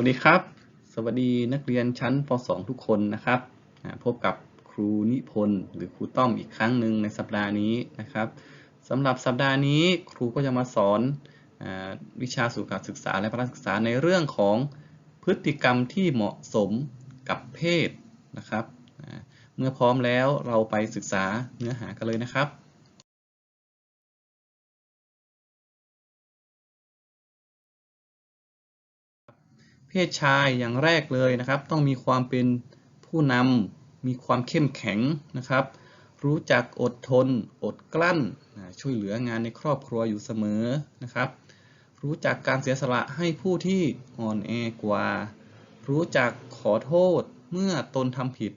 วัสดีครับ สวัสดีนักเรียนชั้นป .2 ทุกคนนะครับ พบกับครูนิพนธ์หรือครูต้อมอีกครั้งหนึ่งในสัปดาห์นี้นะครับสำหรับสัปดาห์นี้ครูก็จะมาสอนอวิชาสู่การศึกษาและการศึกษาในเรื่องของพฤติกรรมที่เหมาะสมกับเพศนะครับ เมื่อพร้อมแล้วเราไปศึกษาเนื้อหากันเลยนะครับ ศชายอย่างแรกเลยนะครับ ต้องมีความเป็นผู้นำมีความเข้มแข็งนะครับ รู้จักอดทน อดกลั้น ช่วยเหลืองานในครอบครัวอยู่เสมอนะครับ รู้จักการเสียสละให้ผู้ที่อ่อนแอกว่า รู้จักขอโทษเมื่อตนทำผิด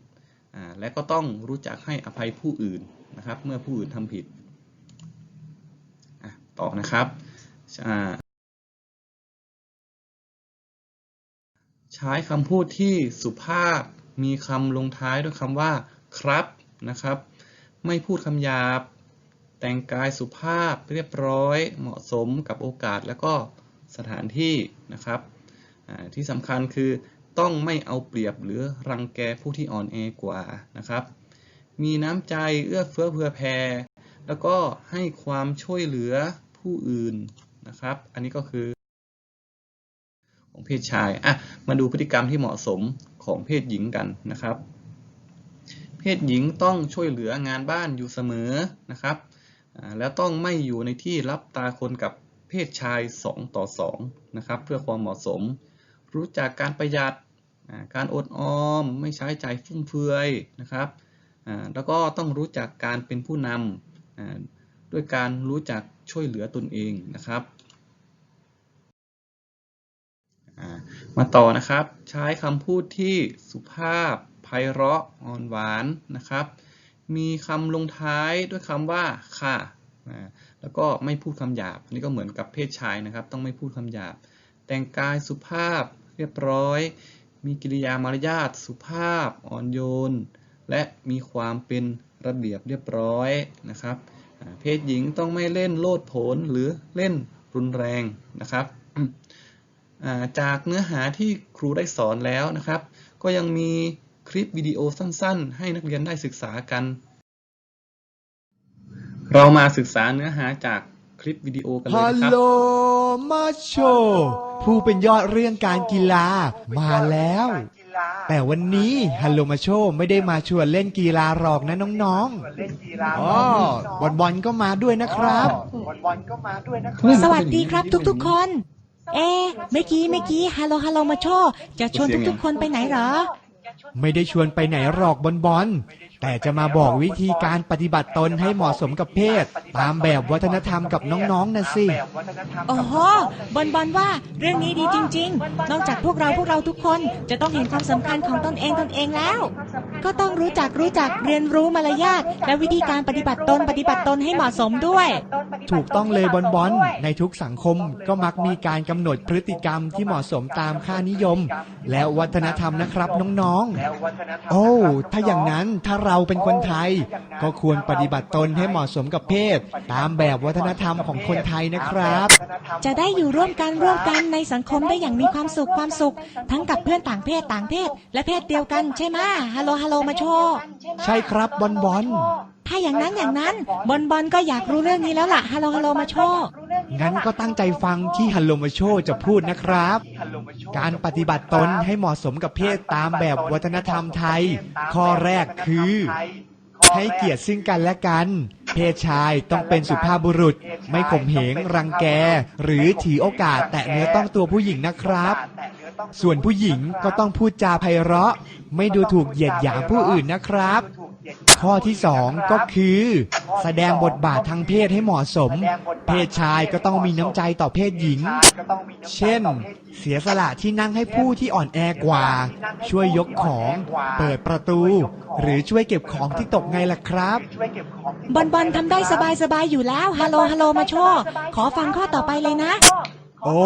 และก็ต้องรู้จักให้อภัยผู้อื่นนะครับ เมื่อผู้อื่นทำผิดต่อนะครับ ใช้คำพูดที่สุภาพ มีคำลงท้ายด้วยคำว่า ครับนะครับ ไม่พูดคำหยาบ แต่งกายสุภาพเรียบร้อย เหมาะสมกับโอกาสและก็สถานที่นะครับที่สำคัญคือต้องไม่เอาเปรียบหรือรังแกผู้ที่อ่อนแอกว่านะครับ มีน้ำใจเอื้อเฟื้อเผื่อแผ่แล้วก็ให้ความช่วยเหลือผู้อื่นนะครับ อันนี้ก็คือ ของเพศชายอะมาดูพฤติกรรมที่เหมาะสมของเพศหญิงกันนะครับ เพศหญิงต้องช่วยเหลืองานบ้านอยู่เสมอนะครับแล้วต้องไม่อยู่ในที่รับตาคนกับเพศชาย 2 ต่อ 2 นะครับ เพื่อความเหมาะสม รู้จักการประหยัดการอดออม ไม่ใช้จ่ายฟุ่มเฟือยนะครับแล้วก็ต้องรู้จักการเป็นผู้นำด้วยการรู้จักช่วยเหลือตนเองนะครับ อ่า มาต่อนะครับ ใช้คำพูดที่สุภาพไพเราะอ่อนหวานนะครับ มีคำลงท้ายด้วยคำว่าค่ะแล้วก็ไม่พูดคำหยาบ อันนี้ก็เหมือนกับเพศชายนะครับ ต้องไม่พูดคำหยาบ แต่งกายสุภาพเรียบร้อย มีกิริยามารยาทสุภาพอ่อนโยน และมีความเป็นระเบียบเรียบร้อยนะครับ เพศหญิงต้องไม่เล่นโลดโผนหรือเล่นรุนแรงนะครับ จากเนื้อหาที่ครูได้สอนแล้วนะครับ ก็ยังมีคลิปวิดีโอสั้นๆ ให้นักเรียนได้ศึกษากัน เรามาศึกษาเนื้อหาจากคลิปวิดีโอกันเลยฮัลนะครับโหล มาโช ผู้เป็นยอดเรื่องการกีฬามาแล้ว แต่วันนี้ฮัลโหลมาโชไม่ได้มาชวนเล่นกีฬาหรอกนะน้องๆอ๋อบอลบอลก็มาด้วยนะครับบอลก็มาด้วยนะครับสวัสดีครับทุกๆคน เอ๊ะเมื่อกี้เมื่อกี้ฮัลโหลฮัลโหลมาโชจะชวนทุกๆคนไปไหนเหรอ ไม่ได้ชวนไปไหนหรอกบอลบอล แต่จะมาบอกวิธีการปฏิบัติตนให้เหมาะสมกับเพศ ตามแบบวัฒนธรรมกับน้องๆนะสิแบบวัฒนธรรมโอ้โหบอลบอลว่าเรื่องนี้ดีจริง ๆ นอกจากพวกเราพวกเราทุกคนจะต้องเห็นความสำคัญของตนเองตนเองแล้ว ก็ต้องรู้จักรู้จักเรียนรู้มารยาทและวิธีการปฏิบัติตนปฏิบัติตนให้เหมาะสมด้วย ถูกต้องเลยบอลบอลในทุกสังคมก็มักมีการกำหนดพฤติกรรมที่เหมาะสมตามค่านิยม และวัฒนธรรมนะครับน้องแล้ววัฒนธรรมๆโอ้ถ้าอย่างนั้นถ้าเราเป็นคนไทย ก็ควรปฏิบัติตนให้เหมาะสมกับเพศ ตามแบบวัฒนธรรมของคนไทยนะครับ จะได้อยู่ร่วมกันร่วมกันในสังคมได้อย่างมีความสุขความสุข ทั้งกับเพื่อนต่างเพศต่างเพศ และเพศเดียวกันใช่ไหมฮัลโหลฮัลโหลมาโชว์ใช่ครับบอลบอลถ้าอย่างนั้นอย่างนั้นบอลบอลก็อยากรู้เรื่องนี้แล้วล่ะฮัลโหลฮัลโหลมาโชว์ งั้นก็ตั้งใจฟังที่ฮัลโลมาโชจะพูดนะครับ การปฏิบัติตนให้เหมาะสมกับเพศตามแบบวัฒนธรรมไทย ข้อแรกคือ ให้เกียรติซึ่งกันและกัน เพศชายต้องเป็นสุภาพบุรุษ ไม่ข่มเหง รังแก หรือถือโอกาสแตะเนื้อต้องตัวผู้หญิงนะครับ ส่วนผู้หญิงก็ต้องพูดจาไพเราะ ไม่ดูถูกเหยียดหยามผู้อื่นนะครับ ข้อที่สองก็คือ แสดงบทบาททางเพศให้เหมาะสม เพศชายก็ต้องมีน้ำใจต่อเพศหญิง เช่น เสียสละที่นั่งให้ผู้ที่อ่อนแอกว่า ช่วยยกของ เปิดประตู หรือช่วยเก็บของที่ตกไงล่ะครับ บอลบอลทำได้สบายสบายอยู่แล้วฮัลโหลฮัลโหลมาโชว์ขอฟังข้อต่อไปเลยนะ โอ้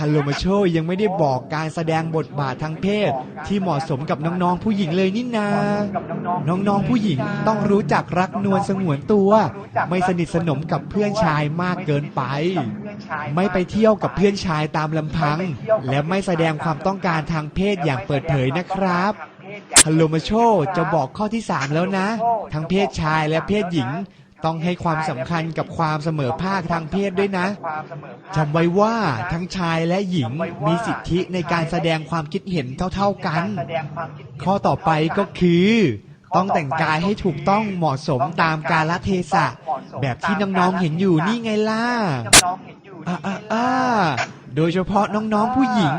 ฮัลโหลมาโชยังไม่ได้บอกการแสดงบทบาททางเพศ ที่เหมาะสมกับน้องๆผู้หญิงเลยนี่นา น้องๆผู้หญิงต้องรู้จักรักนวลสงวนตัว ไม่สนิทสนมกับเพื่อนชายมากเกินไป ไม่ไปเที่ยวกับเพื่อนชายตามลำพัง และไม่แสดงความต้องการทางเพศอย่างเปิดเผยนะครับฮัลโหลมาโชจะบอกข้อที่ 3 แล้วนะ ทั้งเพศชายและเพศหญิง ต้องให้ความสำคัญกับความเสมอภาคทางเพศด้วยนะจำไว้ว่าทั้งชายและหญิงมีสิทธิในการแสดงความคิดเห็นเท่า ๆกัน ข้อต่อไปก็คือ ต้องแต่งกายให้ถูกต้องเหมาะสมตามกาลเทศะ แบบที่น้องๆเห็นอยู่นี่ไงล่ะอ่าอ่าอ่าโดยเฉพาะน้องๆผู้หญิง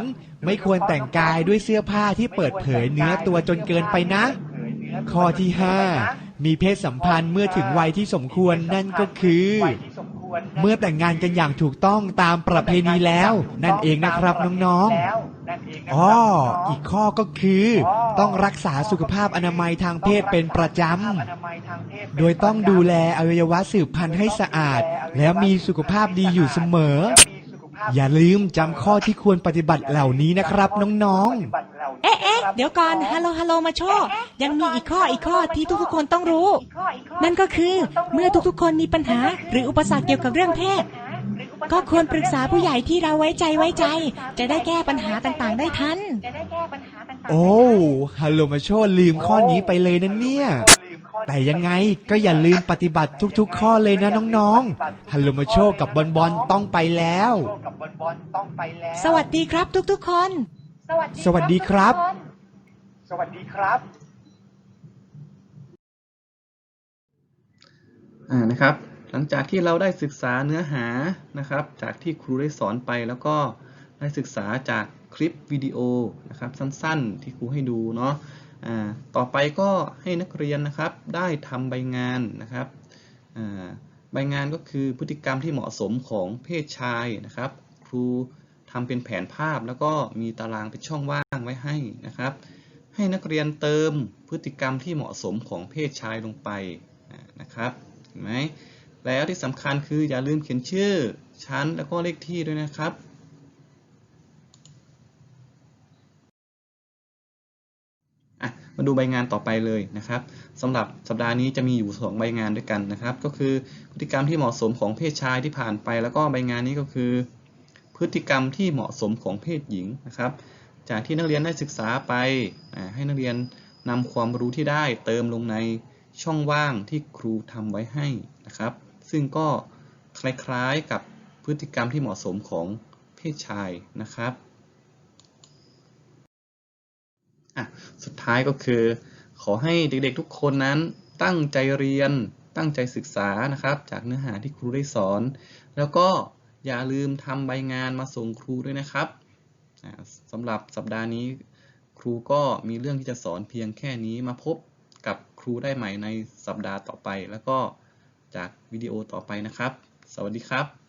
ไม่ควรแต่งกายด้วยเสื้อผ้าที่เปิดเผยเนื้อตัวจนเกินไปนะ ข้อที่5 มีเพศสัมพันธ์เมื่อถึงวัยที่สมควรนั่นก็คือ เมื่อแต่งงานกันอย่างถูกต้องตามประเพณีแล้ว นั่นเองนะครับน้องๆอ๋ออีกข้อก็คือ ต้องรักษาสุขภาพอนามัยทางเพศเป็นประจำโดยต้องดูแลอวัยวะสืบพันธุ์ให้สะอาด แล้วมีสุขภาพดีอยู่เสมอ อย่าลืมจำข้อที่ควรปฏิบัติเหล่านี้นะครับน้องๆ เอ๊ะเอ๊ะเดี๋ยวก่อนฮัลโหลฮัลโหลมาโชยังมีอีกข้ออีกข้อที่ทุกๆคนต้องรู้ นั่นก็คือเมื่อทุกๆ คนมีปัญหา หรืออุปสรรคเกี่ยวกับเรื่องเพศ ก็ควรปรึกษาผู้ใหญ่ที่เราไว้ใจไว้ใจ จะได้แก้ปัญหาต่างๆ ได้ทันโอ้ฮัลโหลมาโชลืมข้อนี้ไปเลยนะเนี่ยแต่ยังไงก็อย่าลืมปฏิบัติทุกๆ ข้อเลยนะน้องๆ ฮัลโหลมาโชกับบอลบอลต้องไปแล้ว สวัสดีครับทุกๆคน สวัสดีครับสวัสดีครับ อ่านะครับ หลังจากที่เราได้ศึกษาเนื้อหานะครับ จากที่ครูได้สอนไปแล้วก็ได้ศึกษาจากคลิปวิดีโอนะครับสั้นๆ ที่ครูให้ดูเนาะอ่าต่อไปก็ให้นักเรียนนะครับได้ทำใบงานนะครับอ่าใบงานก็คือพฤติกรรมที่เหมาะสมของเพศชายนะครับ ครู ทำเป็นแผนภาพแล้วก็มีตารางเป็นช่องว่างไว้ให้นะครับ ให้นักเรียนเติมพฤติกรรมที่เหมาะสมของเพศชายลงไปนะครับเห็นไหมแล้วที่สำคัญคืออย่าลืมเขียนชื่อชั้นแล้วก็เลขที่ด้วยนะครับมาดูใบงานต่อไปเลยนะครับสำหรับสัปดาห์นี้จะมีอยู่ 2 ใบงานด้วยกันนะครับ ก็คือพฤติกรรมที่เหมาะสมของเพศชายที่ผ่านไป แล้วก็ใบงานนี้ก็คือ พฤติกรรมที่เหมาะสมของเพศหญิงนะครับ จากที่นักเรียนได้ศึกษาไป ให้นักเรียนนำความรู้ที่ได้เติมลงในช่องว่างที่ครูทำไว้ให้นะครับ ซึ่งก็คล้ายๆกับพฤติกรรมที่เหมาะสมของเพศชายนะครับสุดท้ายก็คือ ขอให้เด็กๆทุกคนนั้นตั้งใจเรียนตั้งใจศึกษานะครับ จากเนื้อหาที่ครูได้สอน แล้วก็ อย่าลืมทำใบงานมาส่งครูด้วยนะครับอ่าสำหรับสัปดาห์นี้ ครูก็มีเรื่องที่จะสอนเพียงแค่นี้มาพบกับครูได้ใหม่ในสัปดาห์ต่อไป แล้วก็จากวิดีโอต่อไปนะครับ สวัสดีครับ